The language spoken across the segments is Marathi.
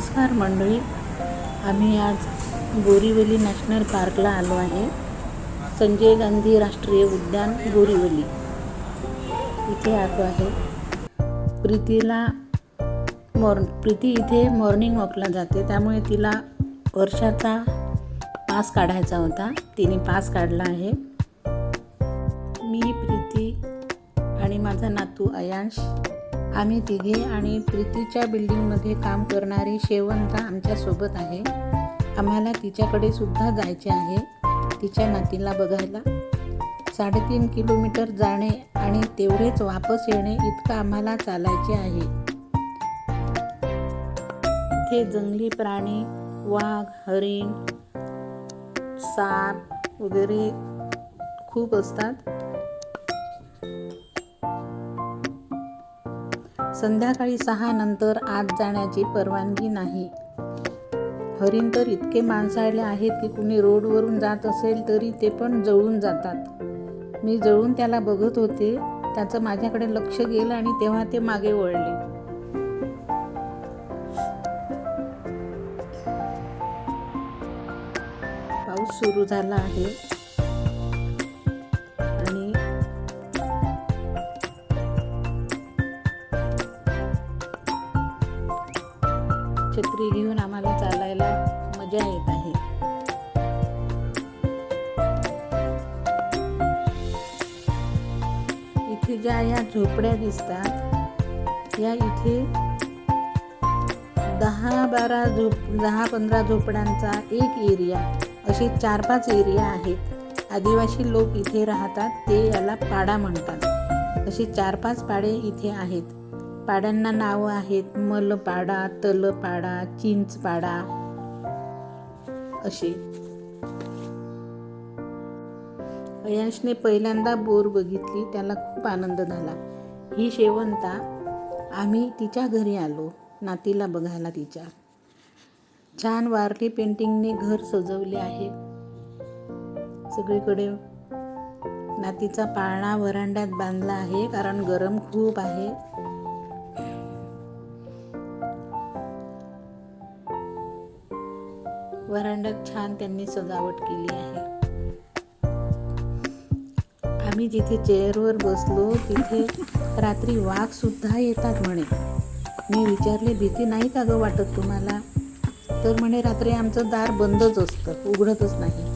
नमस्कार मंडळी. आम्ही आज बोरीवली नॅशनल पार्कला आलो आहे. संजय गांधी राष्ट्रीय उद्यान बोरीवली. इथे आलो आहे. प्रीतीला मॉर् प्रीती इथे मॉर्निंग वॉकला जाते. त्यामुळे तिला वर्षाचा पास काढायचा होता. तिने पास काढला आहे. मी प्रीती आणि माझा नातू अयांश आम्ही तिघे आणि प्रीतीच्या बिल्डिंगमध्ये काम करणारी शेवंता आमच्यासोबत आहे. आम्हाला तिच्याकडे सुद्धा जायचे आहे तिच्या नातीला बघायला. साडेतीन किलोमीटर जाणे आणि तेवढेच वापस येणे इतकं आम्हाला चालायचे आहे. ते जंगली प्राणी वाघ हरिण साप वगैरे खूप असतात. संध्याकाळी सहा नंतर आत जाण्याची परवानगी नाही. हरिण तर इतके माणसाळले आहेत की कुणी रोडवरून जात असेल तरी ते पण जळून जातात. मी जळून त्याला बघत होते. त्याचं माझ्याकडे लक्ष गेलं आणि तेव्हा ते मागे वळले. पाऊस सुरू झाला आहे. छत्री घेऊन आम्हाला चालायला मजा येत आहे. इथे ज्या या झोपड्या दिसतात या इथे दहा बारा झोप दहा पंधरा झोपड्यांचा एक एरिया असे चार पाच एरिया आहेत. आदिवासी लोक इथे राहतात ते याला पाडा म्हणतात. असे चार पाच पाडे इथे आहेत. पाड्यांना नावं आहेत. मलपाडा तलपाडा चिंचपाडा असे. अयांशने पहिल्यांदा बोर बघितली. त्याला खूप आनंद झाला. ही शेवंता आम्ही तिच्या घरी आलो. नातीला बघायला तिच्या. छान वारली पेंटिंगने घर सजवले आहे. सगळीकडे नातीचा पाळणा वरांड्यात बांधला आहे. कारण गरम खूप आहे. वरांड्यात छान त्यांनी सजावट केली आहे. आम्ही जिथे चेअरवर बसलो तिथे रात्री वाघ सुद्धा येतात म्हणे. मी विचारले भीती नाही का गं वाटत तुम्हाला? तर म्हणे रात्री आमचं दार बंदच असतं उघडतच नाही.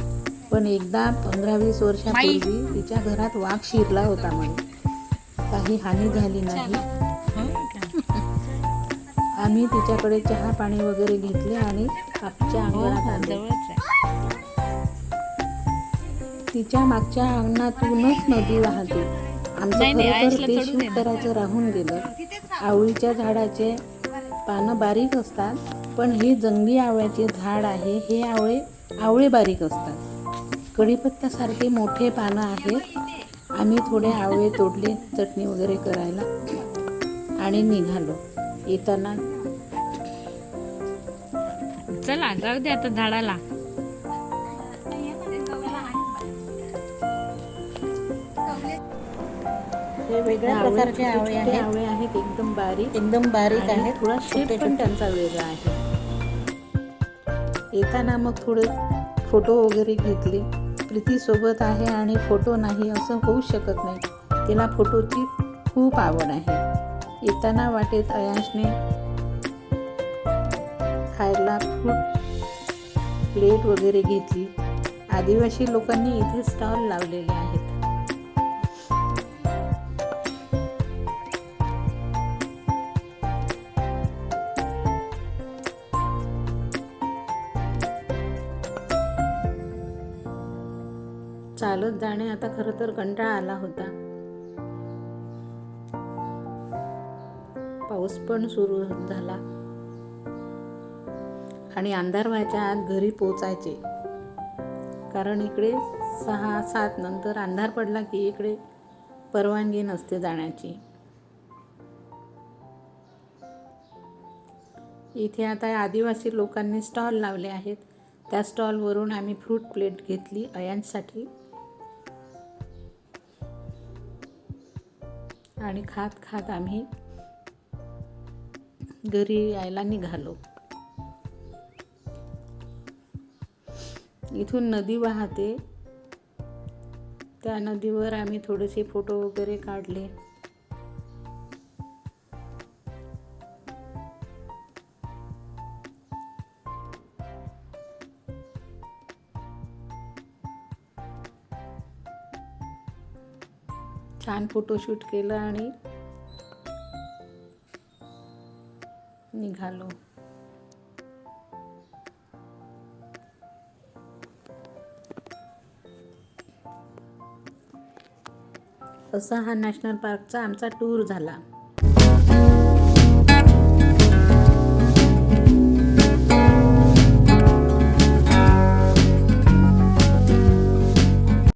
पण एकदा पंधरा वीस वर्षापूर्वी तिच्या घरात वाघ शिरला होता म्हणे. काही हानी झाली नाही. आम्ही तिच्याकडे चहा पाणी वगैरे घेतले आणि आमच्या अंगणात आणले तिच्या मागच्या अंगणातूनच नदी वाहते. आमचं ते शूट करायचं राहून गेलं. आवळीच्या झाडाचे पानं बारीक असतात पण हे जंगली आवळ्याचे झाड आहे हे आवळे आवळे बारीक असतात. कढीपत्त्यासारखे मोठे पानं आहेत. आम्ही थोडे आवळे तोडले चटणी वगैरे करायला. आणि निघालो. येताना चला जाऊ दे आता झाडाला. हे वेगळ्या प्रकारचे आवळे आहेत. आवळे आहेत एकदम बारीक. एकदम बारीक आहे थोडा शेप पण त्यांचा वेगळा आहे. येताना मग थोडे फोटो वगैरे घेतले. प्रीती सोबत आहे आणि फोटो नाही असं होऊ शकत नाही. तिला फोटोची खूप आवड आहे. येताना वाटेत अयांशने खायला फ्रूट प्लेट वगैरे घेतली. आदिवासी लोकांनी इथे स्टॉल लावलेले आहेत. चालत जाणे आता खरं तर कंटाळा आला होता. पाऊस पण सुरू झाला. आणि अंधार व्हायच्या आत घरी पोचायचे कारण इकडे सहा सात नंतर अंधार पडला की इकडे परवानगी नसते जाण्याची. इथे आता आदिवासी लोकांनी स्टॉल लावले आहेत. त्या स्टॉलवरून आम्ही फ्रूट प्लेट घेतली अयांसाठी. आणि खात खात आम्ही घरी यायला निघालो. इथून नदी वाहते. त्या नदीवर आम्ही थोडेसे फोटो वगैरे काढले. छान फोटोशूट केलं आणि निघालो. असा हा नॅशनल पार्कचा आमचा टूर झाला.